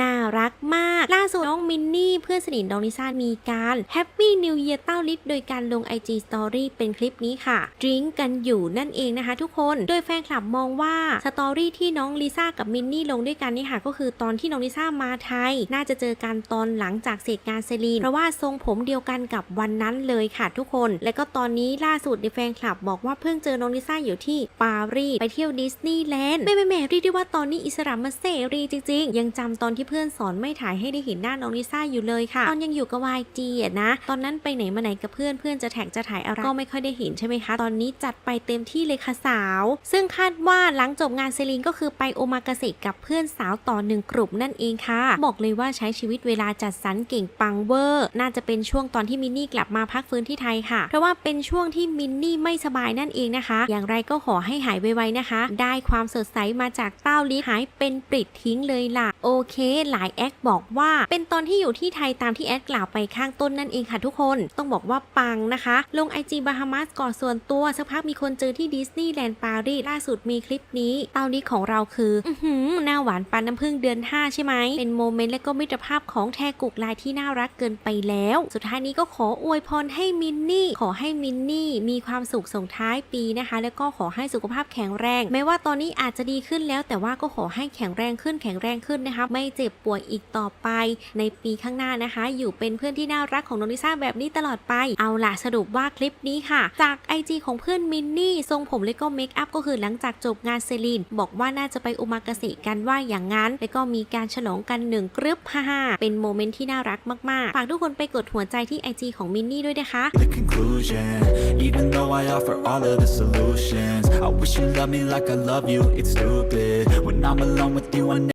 น่ารักมาก ล่าสุดน้องมินนี่ เพื่อนสนิทน้องลิซ่ามีการแฮปปี้นิว e ย r เต้าลิฟโดยการลง IG Story เป็นคลิปนี้ค่ะดริงกันอยู่นั่นเองนะคะทุกคนโดยแฟนคลับมองว่าสตอรี่ที่น้องลิซ่ากับมินนี่ลงด้วยกันนี่ค่ะก็คือตอนที่น้องลิซ่ามาไทย น่าจะเจอกันตอนหลังจากเสร็จงานเซรีนเพราะว่าทรงผมเดียวกันกับวันนั้นเลยค่ะทุกคน และก็ตอนนี้ล่าสุดในแฟนคลับบอกว่าเพิ่งเจอน้องลิซ่าอยู่ที่ปารีสไปเที่ยวดิสนีย์แลนด์แม่แม่แม่เรียกได้ว่าตอนนี้อิสระมาเสรีจริง ๆ ยังจำตอนที่เพื่อนสอนไม่ถ่ายให้ได้เห็นหน้าน้องลิซ่าอยู่เลยค่ะ ตอนยังอยู่กับ YG อะนะ ตอนนั้นไปไหนมาไหนกับเพื่อนเพื่อนจะแท็กจะถ่ายอะไรก็ไม่ค่อยได้เห็นใช่ไหมคะ ตอนนี้จัดไปเต็มที่เลยค่ะสาว ซึ่งคาดว่าหลังจบงานเซรีนก็คือไปโอมากาเสะกับเพื่อนสาวต่อหนึ่งกลุ่มนั่นเองค่ะ บอกเลยว่าใช้ชีวิตเวลาจัดสรรเก่งปังเวอร์ น่าจะเป็นช่วงตอนที่มินนี่กลับมาพักฟื้นที่ไทยค่ะ เพราะว่าเป็นช่วงที่มินนี่ไม่สบายนั่นเองนะคะ อย่างไรก็ขอให้หายไวๆนะคะ ได้ความสดใสมาจากเต้าลิหายเป็นปริดทิ้งเลยล่ะ โอเค หลายแอคบอกว่า เป็นตอนที่อยู่ที่ไทยตามที่แอดกล่าวไปข้างต้นนั่นเองค่ะทุกคน ต้องบอกว่าปังนะคะ ลง IG บาฮามาสก่อนส่วนตัว สักพักมีคนเจอที่ดิสนีย์แลนด์ปารีสล่าสุดมีคลิปนี้ เต้าลิของเราคือ อื้อหือหน้าหวานปานน้ำผึ้งเดือน 5 ใช่ไหม เป็นโมเมนต์และก็มิตรภาพของแทกุกลายที่น่ารักเกินไปแล้ว สุดท้ายนี้ก็ขออวยพรให้มินนี่ ขอให้มินนี่มีความสุขส่งท้ายปีนะคะ แล้วก็ขอให้สุขภาพแข็งแรง แม้ว่าตอนนี้อาจจะดีขึ้นแล้ว แต่ว่าก็ขอให้แข็งแรงขึ้นแข็งแรงขึ้นนะคะไม่เจ็บป่วยอีกต่อไป ในปีข้างหน้าานะคะ อยู่เป็นเพื่อนที่น่ารักของน้องลิซ่าแบบนี้ตลอดไป เอาล่ะสรุปว่าคลิปนี้ค่ะ จาก IG ของเพื่อนมินนี่ทรงผมและก็เมคอัพก็คือหลังจากจบงานเซรีนบอกว่าน่าจะไปอุมากาเสะกันว่าอย่างนั้น แล้วก็มีการฉลองกันหนึ่งกรึบฮ่าฮ่าเป็นโมเมนต์ที่น่ารักมากๆฝากทุกคนไปกดหัวใจที่ IG ของมินนี่ด้วยนะคะ the conclusion Even though I offer all of the solutions I wish you loved me like I love you, it's stupid When I'm alone with you I